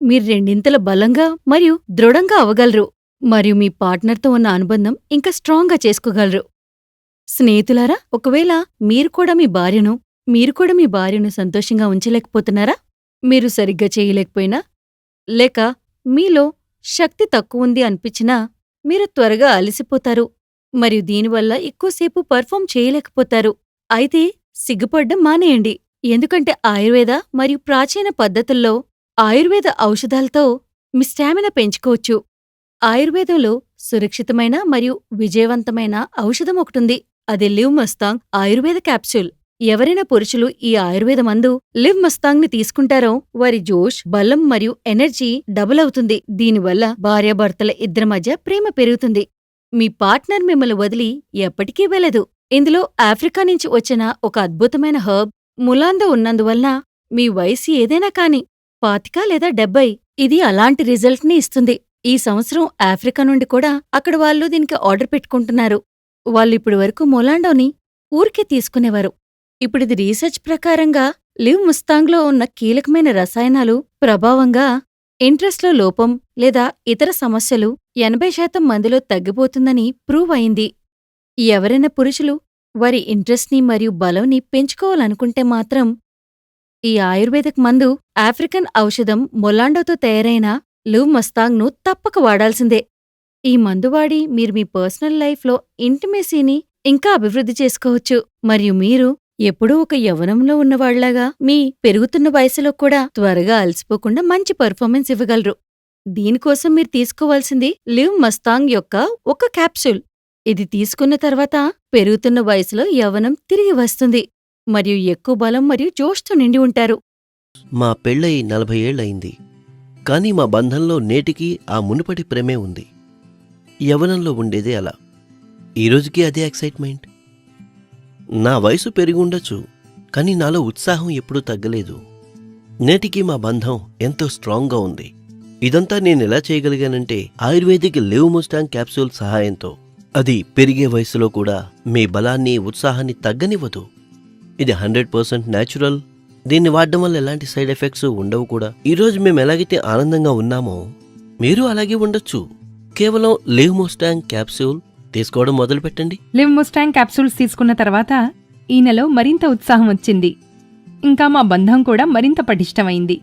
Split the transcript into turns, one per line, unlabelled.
మీరు రెండింతల బలంగా మరియు దృఢంగా అవగలరు మరియు మీ పార్ట్నర్తో ఉన్న అనుబంధం ఇంకా స్ట్రాంగ్గా చేసుకోగలరు. స్నేహితులారా ఒకవేళ మీరు కూడా మీ భార్యను మీరు కూడా మీ భార్యను సంతోషంగా ఉంచలేకపోతున్నారా? మీరు సరిగ్గా చేయలేకపోయినా లేక మీలో శక్తి తక్కువుంది అనిపించినా మీరు త్వరగా అలసిపోతారు. మరియు దీనివల్ల ఎక్కువసేపు పర్ఫామ్ చేయలేకపోతారు. అయితే సిగ్గుపడ్డం మానేయండి. ఎందుకంటే ఆయుర్వేద మరియు ప్రాచీన పద్ధతుల్లో ఆయుర్వేద ఔషధాలతో మీ స్టామినా పెంచుకోవచ్చు. ఆయుర్వేదంలో సురక్షితమైన మరియు విజయవంతమైన ఔషధం ఒకటుంది. అది లివ్ మస్తాంగ్ ఆయుర్వేద క్యాప్సూల్. ఎవరైనా పురుషులు ఈ ఆయుర్వేద మందు లివ్ మస్తాంగ్ని తీసుకుంటారో వారి జోష్ బలం మరియు ఎనర్జీ డబుల్ అవుతుంది. దీనివల్ల భార్యాభర్తల ఇద్దరి మధ్య ప్రేమ పెరుగుతుంది. మీ పార్ట్నర్ మిమ్మల్ని వదిలి ఎప్పటికీ వెళ్ళదు ఇందులో ఆఫ్రికా నుంచి వచ్చిన ఒక అద్భుతమైన హర్బ్ ములాంద ఉన్నందువలన మీ వయసు ఏదైనా కాని పాతిక లేదా డెబ్బై. ఇది అలాంటి రిజల్ట్ని ఇస్తుంది. ఈ సంవత్సరం ఆఫ్రికా నుండి కూడా అక్కడ వాళ్ళు దీనికి ఆర్డర్ పెట్టుకుంటున్నారు. వాళ్ళిప్పుడు వరకు మొలాండోని ఊరికే తీసుకునేవారు. ఇప్పుడిది రీసెర్చ్ ప్రకారంగా లివ్ ముస్తాంగ్లో ఉన్న కీలకమైన రసాయనాలు ప్రభావంగా ఇంట్రెస్ట్లో లోపం లేదా ఇతర సమస్యలు ఎనభై శాతం మందిలో తగ్గిపోతుందని ప్రూవ్ అయింది. ఎవరైనా పురుషులు వారి ఇంట్రెస్ట్ని మరియు బలంని పెంచుకోవాలనుకుంటే మాత్రం ఈ ఆయుర్వేదిక్ మందు ఆఫ్రికన్ ఔషధం మొలాండోతో తయారైన లివ్ మస్తాంగ్ను తప్పక వాడాల్సిందే. ఈ మందు వాడి మీరు మీ పర్సనల్ లైఫ్లో ఇంటిమేసీని ఇంకా అభివృద్ధి చేసుకోవచ్చు. మరియు మీరు ఎప్పుడూ ఒక యవ్వనంలో ఉన్నవాళ్ళాగా మీ పెరుగుతున్న వయసులో కూడా త్వరగా అలసిపోకుండా మంచి పర్ఫార్మెన్స్ ఇవ్వగలరు. దీనికోసం మీరు తీసుకోవాల్సింది లివ్ మస్తాంగ్ యొక్క ఒక క్యాప్సూల్. ఇది తీసుకున్న తర్వాత పెరుగుతున్న వయసులో యవ్వనం తిరిగి వస్తుంది. మరియు ఎక్కువ బలం మరియు జోష్తో నిండి ఉంటారు.
మా పెళ్ళై నలభై ఏళ్ళయింది. కానీ మా బంధంలో నేటికి ఆ మునుపటి ప్రేమే ఉంది. యవనంలో ఉండేదే అలా. ఈరోజుకి అదే ఎక్సైట్మెంట్. నా వయసు పెరిగి ఉండొచ్చు కానీ నాలో ఉత్సాహం ఎప్పుడూ తగ్గలేదు. నేటికి మా బంధం ఎంతో స్ట్రాంగ్గా ఉంది. ఇదంతా నేను ఎలా చేయగలిగానంటే ఆయుర్వేదిక్ లివ్ ముస్టాంగ్ క్యాప్సూల్ సహాయంతో. అది పెరిగే వయసులో కూడా మీ బలాన్ని ఉత్సాహాన్ని తగ్గనివ్వదు. ఇది హండ్రెడ్ పర్సెంట్ న్యాచురల్. దీన్ని వాడడం వల్ల ఎలాంటి సైడ్ ఎఫెక్ట్స్ ఉండవు కూడా. ఈరోజు మేము ఎలాగైతే ఆనందంగా ఉన్నామో మీరు అలాగే ఉండొచ్చు. కేవలం లివ్ మోస్టాంగ్ క్యాప్సూల్ తీసుకోవడం మొదలుపెట్టండి.
లివ్ మోస్టాంగ్ క్యాప్సూల్స్ తీసుకున్న తర్వాత ఈ నెల మరింత ఉత్సాహం వచ్చింది. ఇంకా మా బంధం కూడా మరింత పటిష్టమైంది.